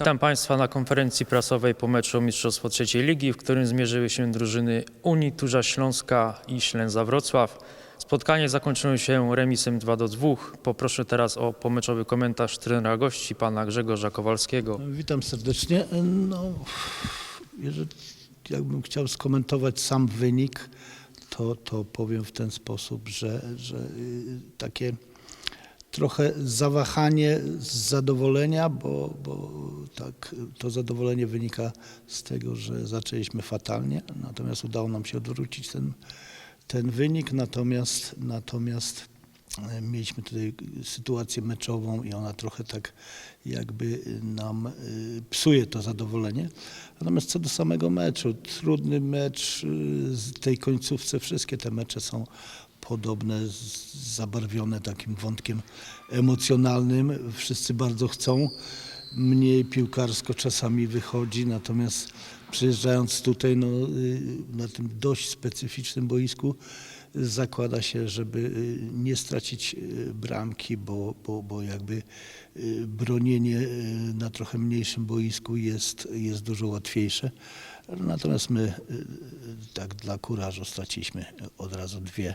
Witam Państwa na konferencji prasowej po meczu Mistrzostwo Trzeciej Ligi, w którym zmierzyły się drużyny Unii Turza Śląska i Ślęza Wrocław. Spotkanie zakończyło się remisem 2 do 2. Poproszę teraz o pomeczowy komentarz trenera gości, pana Grzegorza Kowalskiego. Witam serdecznie. No, jeżeli jakbym chciał skomentować sam wynik, to, to powiem w ten sposób, że, że y, takie trochę zawahanie z zadowolenia, bo, bo tak, to zadowolenie wynika z tego, że zaczęliśmy fatalnie, natomiast udało nam się odwrócić ten, ten wynik, natomiast, natomiast mieliśmy tutaj sytuację meczową i ona trochę tak jakby nam y, psuje to zadowolenie. Natomiast co do samego meczu, trudny mecz y, z tej końcówce, wszystkie te mecze są podobne, zabarwione takim wątkiem emocjonalnym. Wszyscy bardzo chcą, mniej piłkarsko czasami wychodzi, natomiast przyjeżdżając tutaj no, y, na tym dość specyficznym boisku, zakłada się, żeby y, nie stracić y, bramki, bo, bo, bo jakby y, bronienie na trochę mniejszym boisku jest, jest dużo łatwiejsze. Natomiast my tak dla kurażu straciliśmy od razu dwie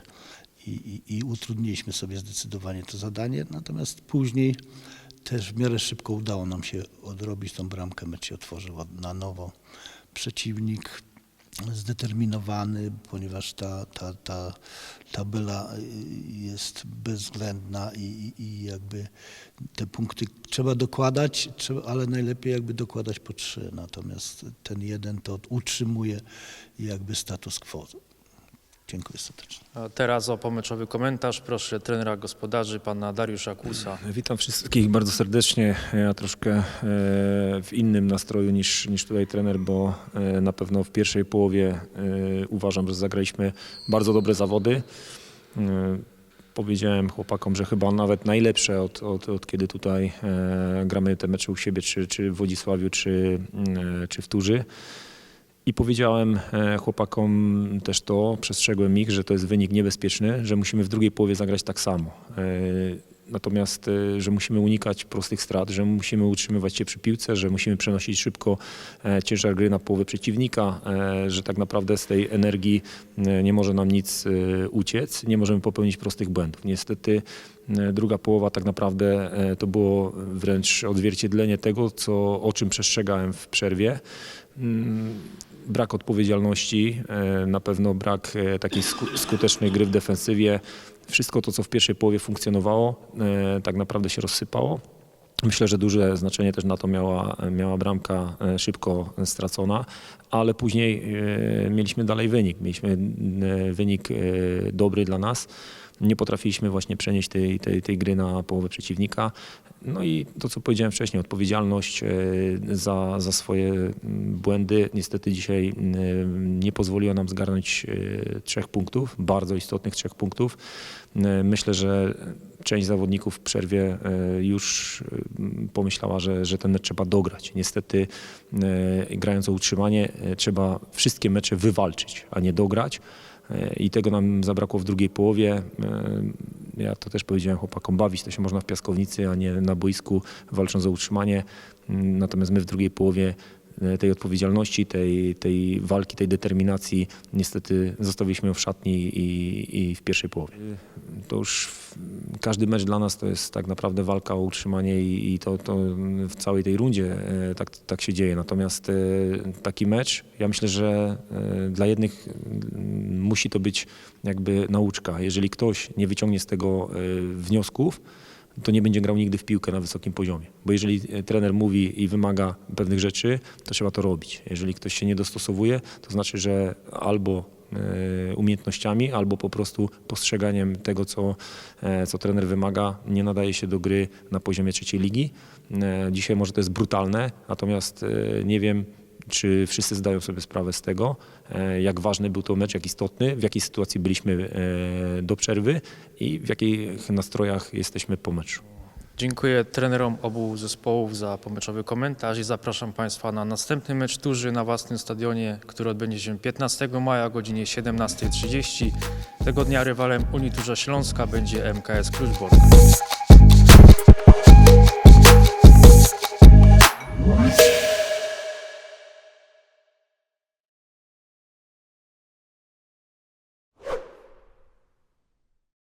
i, i, i utrudniliśmy sobie zdecydowanie to zadanie. Natomiast później też w miarę szybko udało nam się odrobić tą bramkę. Mecz się otworzył na nowo. Przeciwnik zdeterminowany, ponieważ ta, ta, ta tabela y, jest bezwzględna i, i- jakby te punkty trzeba dokładać, trzeba, ale najlepiej jakby dokładać po trzy. Natomiast ten jeden to utrzymuje jakby status quo. Dziękuję serdecznie. A teraz o pomeczowy komentarz proszę trenera gospodarzy, pana Dariusza Kłusa. Witam wszystkich bardzo serdecznie. Ja troszkę e, w innym nastroju niż, niż tutaj trener, bo e, na pewno w pierwszej połowie e, uważam, że zagraliśmy bardzo dobre zawody. Powiedziałem chłopakom, że chyba nawet najlepsze od, od, od kiedy tutaj gramy te mecze u siebie, czy, czy w Wodzisławiu, czy, czy w Turzy. I powiedziałem e, chłopakom też to, przestrzegłem ich, że to jest wynik niebezpieczny, że musimy w drugiej połowie zagrać tak samo. E, Natomiast, e, że musimy unikać prostych strat, że musimy utrzymywać się przy piłce, że musimy przenosić szybko ciężar gry na połowę przeciwnika, że tak naprawdę z tej energii nie może nam nic uciec, nie możemy popełnić prostych błędów. Niestety druga połowa tak naprawdę to było wręcz odzwierciedlenie tego, co, o czym przestrzegałem w przerwie. Brak odpowiedzialności, e, na pewno brak e, takiej sku- skutecznej gry w defensywie. Wszystko to, co w pierwszej połowie funkcjonowało, e, tak naprawdę się rozsypało. Myślę, że duże znaczenie też na to miała, miała bramka szybko stracona, ale później mieliśmy dalej wynik. Mieliśmy wynik dobry dla nas. Nie potrafiliśmy właśnie przenieść tej, tej, tej gry na połowę przeciwnika. No i to, co powiedziałem wcześniej, odpowiedzialność e, za, za swoje błędy. Niestety dzisiaj nie pozwoliła nam zgarnąć e, trzech punktów, bardzo istotnych trzech punktów. E, Myślę, że część zawodników w przerwie już pomyślała, że, że ten mecz trzeba dograć. Niestety, grając o utrzymanie, trzeba wszystkie mecze wywalczyć, a nie dograć. E, I tego nam zabrakło w drugiej połowie. E, Ja to też powiedziałem chłopakom, bawić to się można w piaskownicy, a nie na boisku, walcząc o utrzymanie. Mm, Natomiast my w drugiej połowie e, tej odpowiedzialności, tej, tej walki, tej determinacji niestety zostawiliśmy ją w szatni i, i w pierwszej połowie. To już każdy mecz dla nas to jest tak naprawdę walka o utrzymanie i, i to, to w całej tej rundzie e, tak, tak się dzieje. Natomiast e, taki mecz, ja myślę, że e, dla jednych mm, musi to być jakby nauczka. Jeżeli ktoś nie wyciągnie z tego wniosków, to nie będzie grał nigdy w piłkę na wysokim poziomie. Bo jeżeli trener mówi i wymaga pewnych rzeczy, to trzeba to robić. Jeżeli ktoś się nie dostosowuje, to znaczy, że albo umiejętnościami, albo po prostu postrzeganiem tego, co, e, co trener wymaga, nie nadaje się do gry na poziomie trzeciej ligi. E, Dzisiaj może to jest brutalne, natomiast e, nie wiem, czy wszyscy zdają sobie sprawę z tego, e, jak ważny był to mecz, jak istotny, w jakiej sytuacji byliśmy e, do przerwy i w jakich nastrojach jesteśmy po meczu. Dziękuję trenerom obu zespołów za pomyczowy komentarz i zapraszam Państwa na następny mecz tuży na własnym stadionie, który odbędzie się 15 maja o godzinie 17.30. Tego dnia rywalem Unii Turza Śląska będzie MKS Klucz Borka.